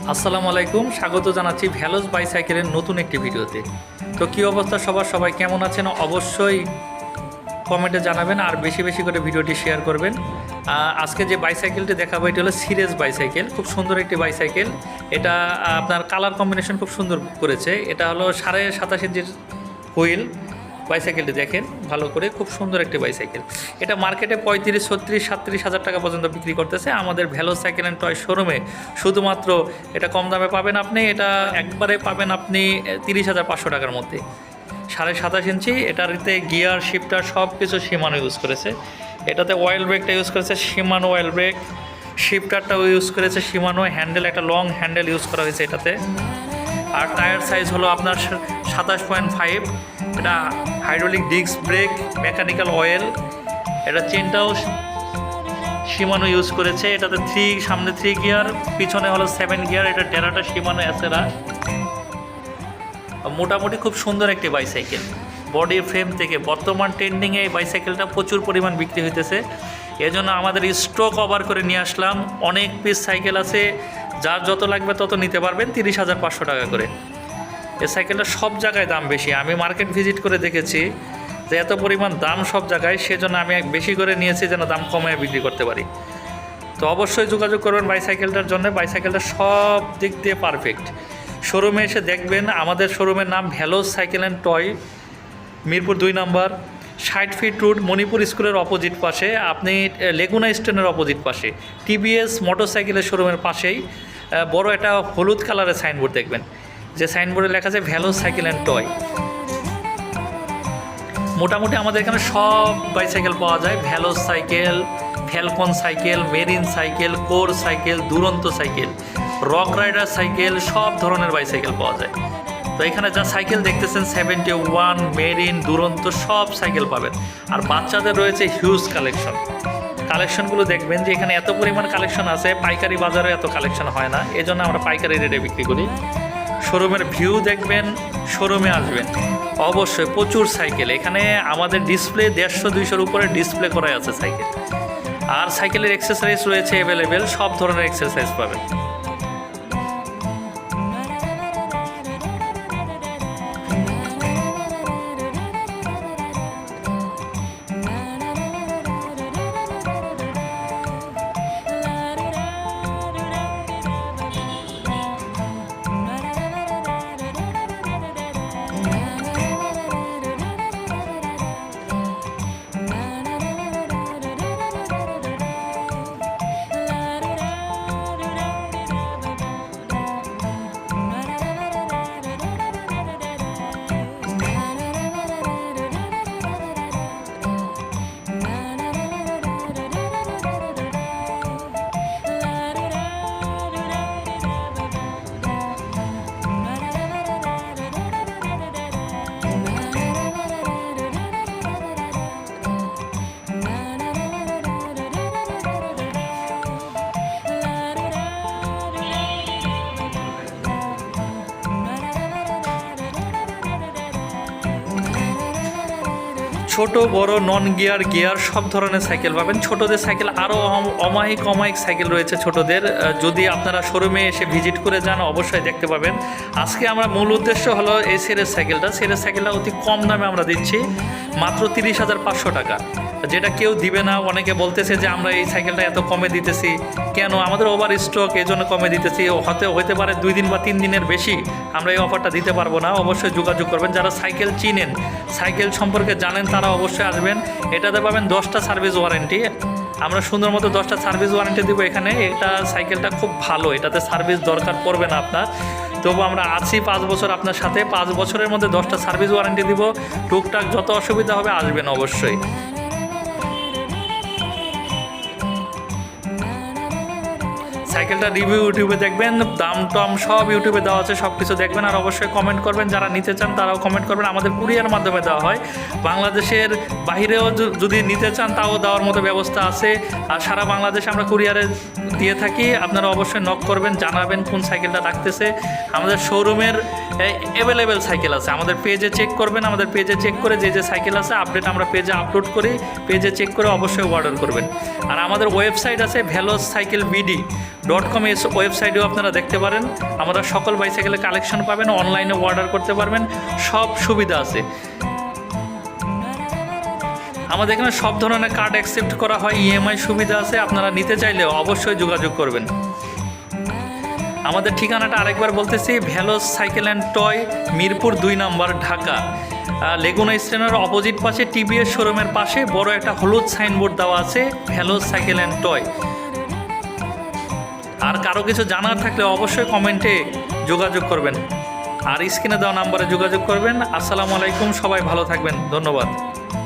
আসসালামু আলাইকুম, স্বাগত জানাচ্ছি ভ্যালোস বাইসাইকেলের নতুন একটি ভিডিওতে। তো কী অবস্থা সবার? সবাই কেমন আছেন? অবশ্যই কমেন্টে জানাবেন আর বেশি বেশি করে ভিডিওটি শেয়ার করবেন। আজকে যে বাইসাইকেলটি দেখাবো, এটি হলো সিরিয়াস বাইসাইকেল। খুব সুন্দর একটি বাইসাইকেল। এটা আপনার কালার কম্বিনেশন খুব সুন্দর করেছে। এটা হলো সাড়ে সাতাশ ইঞ্চির হুইল। বাইসাইকেলটি দেখেন, ভালো করে, খুব সুন্দর একটি বাইসাইকেল। এটা মার্কেটে পঁয়ত্রিশ, ছত্রিশ সাতত্রিশ হাজার টাকা পর্যন্ত বিক্রি করতেছে। আমাদের ভ্যালো সাইকেল অ্যান্ড টয় শোরুমে শুধুমাত্র এটা কম দামে পাবেন আপনি, এটা একবারে পাবেন আপনি তিরিশ হাজার পাঁচশো টাকার মধ্যে। সাড়ে সাতাশ ইঞ্চি এটাতে গিয়ার, শিফটার সব কিছু সীমানো ইউজ করেছে। এটাতে অয়েল ব্রেকটা ইউজ করেছে, সীমানো অয়েল ব্রেক শিফটারটাও ইউজ করেছে, সীমানো হ্যান্ডেল একটা লং হ্যান্ডেল ইউজ করা হয়েছে এটাতে। আর টায়ার সাইজ হলো আপনার সাতাশ পয়েন্ট ফাইভ, এটা hydraulic disc brake mechanical oil এটা চেনটাও সীমানো ইউজ করেছে, এটাতে থ্রি সামনে থ্রি গিয়ার পিছনে হলো সেভেন গিয়ার এটা টেরাটা সীমানো অ্যাসেরা মোটামুটি খুব সুন্দর একটি বাইসাইকেল বডি ফ্রেম থেকে বর্তমান ট্রেন্ডিংয়ে এই বাইসাইকেলটা প্রচুর পরিমাণ বিক্রি হইতেছে। এজন্য আমাদের স্টক কভার করে নিয়ে আসলাম। অনেক পিস সাইকেল আছে, যার যত লাগবে তত নিতে পারবেন, তিরিশ হাজার পাঁচশো টাকা করে। এই সাইকেলটা সব জায়গায় দাম বেশি। আমি মার্কেট ভিজিট করে দেখেছি যে এত পরিমাণ দাম সব জায়গায়, সেজন্য আমি বেশি করে নিয়েছি যেন দাম কমিয়ে বিক্রি করতে পারি। তো অবশ্যই যোগাযোগ করবেন বাইসাইকেলটার জন্য। বাইসাইকেলটা সব দিক দিয়ে পারফেক্ট শোরুমে এসে দেখবেন, আমাদের শোরুমের নাম Veloce cycle and toy Mirpur দুই নম্বর, ষাট ফিট রুট মণিপুর স্কুলের অপোজিট পাশে। আপনি লেগুনা স্টেশনের অপোজিট পাশে। টিভিএস মোটরসাইকেলের শোরুমের পাশেই বড় একটা হলুদ কালারের সাইনবোর্ড দেখবেন। যে সাইনবোর্ডে লেখা আছে ভ্যালোস সাইকেল অ্যান্ড টয় মোটামুটি আমাদের এখানে সব বাইসাইকেল পাওয়া যায়। Veloce cycle Falcon cycle, Marine cycle, Core cycle, Duranta cycle, Rock Rider cycle, সব ধরনের বাইসাইকেল পাওয়া যায়। তো এখানে যা সাইকেল দেখতেছেন সেভেন্টি ওয়ান মেরিন, দুরন্ত, সব সাইকেল পাবেন। আর বাচ্চাদের রয়েছে হিউজ কালেকশন কালেকশনগুলো দেখবেন যে এখানে এত পরিমাণ কালেকশন আছে, পাইকারি বাজারে এত কালেকশন হয় না। এজন্য আমরা পাইকারি রেটে বিক্রি করি। শোরুমের ভিউ দেখবেন, শোরুমে আসবেন। অবশ্যই প্রচুর সাইকেল। এখানে আমাদের ডিসপ্লে দেড়শো দুইশোর উপরে ডিসপ্লে করা আছে সাইকেল। আর সাইকেলের এক্সারসাইজ রয়েছে অ্যাভেলেবেল সব ধরনের এক্সারসাইজ পাবেন। ছোট, বড় নন গিয়ার গিয়ার সব ধরনের সাইকেল পাবেন। ছোটদের সাইকেল আরও অমায়িক অমায়িক সাইকেল রয়েছে ছোটদের। যদি আপনারা শোরুমে এসে ভিজিট করে যান, অবশ্যই দেখতে পাবেন। আজকে আমরা মূল উদ্দেশ্য হলো এই সেরের সাইকেলটা সেরের সাইকেলটা অতি কম দামে আমরা দিচ্ছি, মাত্র তিরিশ হাজার পাঁচশো টাকা। যেটা কেউ দিবে না। অনেকে বলতেছে যে, আমরা এই সাইকেলটা এত কমে দিতেছি। কেন? আমাদের ওভার স্টক এই জন্য কমে দিতেছি। হতে হতে পারে দুই দিন বা তিন দিনের বেশি। আমরা এই অফারটা দিতে পারব না। অবশ্যই যোগাযোগ করবেন। যারা সাইকেল চিনেন সাইকেল সম্পর্কে জানেন, তারা অবশ্যই আসবেন। এটাতে পাবেন দশটা সার্ভিস ওয়ারেন্টি আমরা সুন্দর মতো দশটা সার্ভিস ওয়ারেন্টি দেবো এখানে। এটা সাইকেলটা খুব ভালো। এটাতে সার্ভিস দরকার পড়বে না আপনার। তবু আমরা আছি পাঁচ বছর আপনার সাথে। পাঁচ বছরের মধ্যে দশটা সার্ভিস ওয়ারেন্টি দিব। টুকটাক যত অসুবিধা হবে আসবেন অবশ্যই। সাইকেলটা রিভিউ ইউটিউবে দেখবেন, দাম টম সব ইউটিউবে দেওয়া আছে সব কিছু দেখবেন, আর অবশ্যই কমেন্ট করবেন। যারা নিতে চান তারাও কমেন্ট করবেন। আমাদের কুরিয়ার মাধ্যমে দেওয়া হয়। বাংলাদেশের বাইরেও য- যদি নিতে চান, তাও দেওয়ার মতো ব্যবস্থা আছে। আর সারা বাংলাদেশে আমরা কুরিয়ারে দিয়ে থাকি। আপনারা অবশ্যই নক করবেন, জানাবেন কোন সাইকেলটা রাখতেছে আমাদের শোরুমের অ্যাভেলেবেল সাইকেল আছে। আমাদের পেজে চেক করবেন, আমাদের পেজে চেক করে যে যে সাইকেল আছে আপডেট আমরা পেজে আপলোড করি। পেজে চেক করে অবশ্যই অর্ডার করবেন। আর আমাদের ওয়েবসাইট আছে Veloce cycle BD dot com S ওয়েবসাইটেও আপনারা দেখতে পারেন। আমরা সকল বাইসাইকেলের কালেকশন পাবেন অনলাইনে অর্ডার করতে পারবেন, সব সুবিধা আছে। আমাদের এখানে সব ধরনের কার্ড অ্যাকসেপ্ট করা হয় ইএমআই সুবিধা আছে, আপনারা নিতে চাইলে অবশ্যই যোগাযোগ করবেন। আমাদের ঠিকানাটা আরেকবার বলতেছি Veloce cycle and toy Mirpur দুই নম্বর, ঢাকা। লেগুনা স্টেনের অপোজিট পাশে টিভিএস শোরুমের পাশে, বড় একটা হলুদ সাইনবোর্ড দেওয়া আছে ভ্যালোস সাইকেল অ্যান্ড টয় আর কারও কিছু জানার থাকলে অবশ্যই কমেন্টে যোগাযোগ করবেন। আর স্ক্রিনে দেওয়া নাম্বারে যোগাযোগ করবেন। আসসালামু আলাইকুম, সবাই ভালো থাকবেন। ধন্যবাদ।